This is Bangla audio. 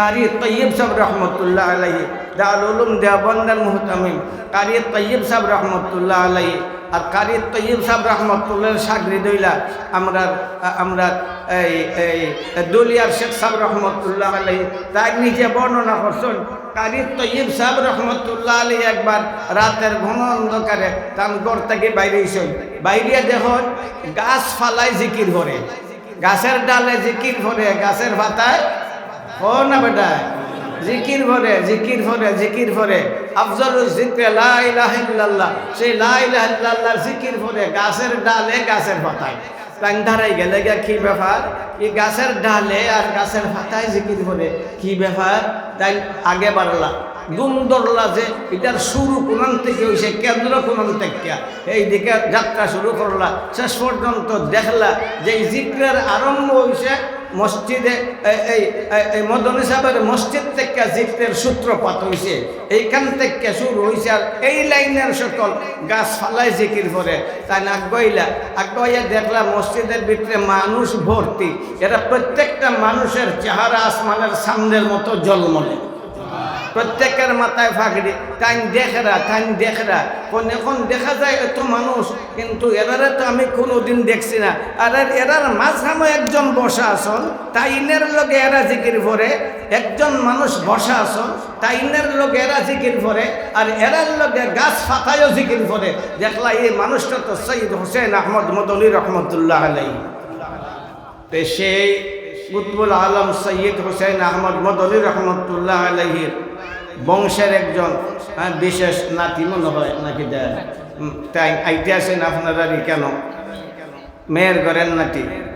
কারি তৈয়ব সাহেব রহমতুল্লাহ আলাইহি, দারুল উলুম দেওবন্দার মুহতামিম কারি তৈয়ব সাহেব রহমতুল্লাহ আলাইহি আর কারি তৈয়ব সাহেব রহমতুল্লাহ সাগরি দইলা আমরা আমরা এই এই দুলিয়ার শেখ সাহেব রহমতুল্লাহ আলাইহি, তার নিজে বর্ণনা করছেন কারি তৈয়ব সাহেব রহমতুল্লাহ আলী একবার রাতের ঘন অন্ধকারে তান ঘর থেকে বাইরে বাইরে দেখুন গাছ ফালাই জিকির করে, গাছের ডালে জিকির ভরে গাছের পাতায় ও না বেটা, জিকির ভরে জিকির ভরে জিকির ভরে আফজল জিক্রে, লা ইলাহা ইল্লাল্লাহ। সেই লা ইলাহা ইল্লাল্লাহর জিকির ভরে গাছের ডালে গাছের পাতায়। ধারাই গেলে গিয়া কি ব্যাপার? এই গাছের ডালে আর গাছের পাতায় জিকির ভরে কি ব্যাপার? তাই আগে বাড়লা। গুম ধরলা যে, এটার শুরু কোনান থেকে হয়েছে কেন্দ্র কোনান থেকে। এই দিকে যাত্রা শুরু করলা। শেষ পর্যন্ত দেখলা যে জিক্রের আরম্ভ হয়েছে মসজিদে, এই- এই মদনী সাহেবের মসজিদ থেকে জিতের সূত্রপাত হয়েছে এইখান থেকে শুরু হয়েছে আর এই লাইনের সকল গাছ ফালাই জিকির করে। তাই না আগ্রহিয়া দেখলাম মসজিদের ভিতরে মানুষ ভর্তি। এরা প্রত্যেকটা মানুষের চেহারা আসমানের সামনের মতো জলমলে। প্রত্যেকের মাথায় ফাঁকড়ি তাই দেখরা তাই দেখরা। কোন এখন দেখা যায় এত মানুষ, কিন্তু এরারে তো আমি কোনোদিন দেখছি না। আর এর- এরার মাঝখানে একজন বসা আসন তাইনের লগে এরা জিকির করে। একজন মানুষ বসা আসন তাইনের লগে এরা জিকির করে। আর এরার লগে গাছ ফাতায়ও জিকির করে। দেখলা এই মানুষটা তো সৈয়দ হোসেন আহমদ মদনী রহমতুল্লাহ আলাই সেই কুতবুল আলম সৈয়দ হোসেন আহমদ মদনী রহমতুল্লাহ আলহির বংশের একজন হ্যাঁ, বিশেষ নাতি মনে হয় নাকি দেয়। তাই আইতে আসেন আপনারা কেন? মেয়ের ঘরের নাতি।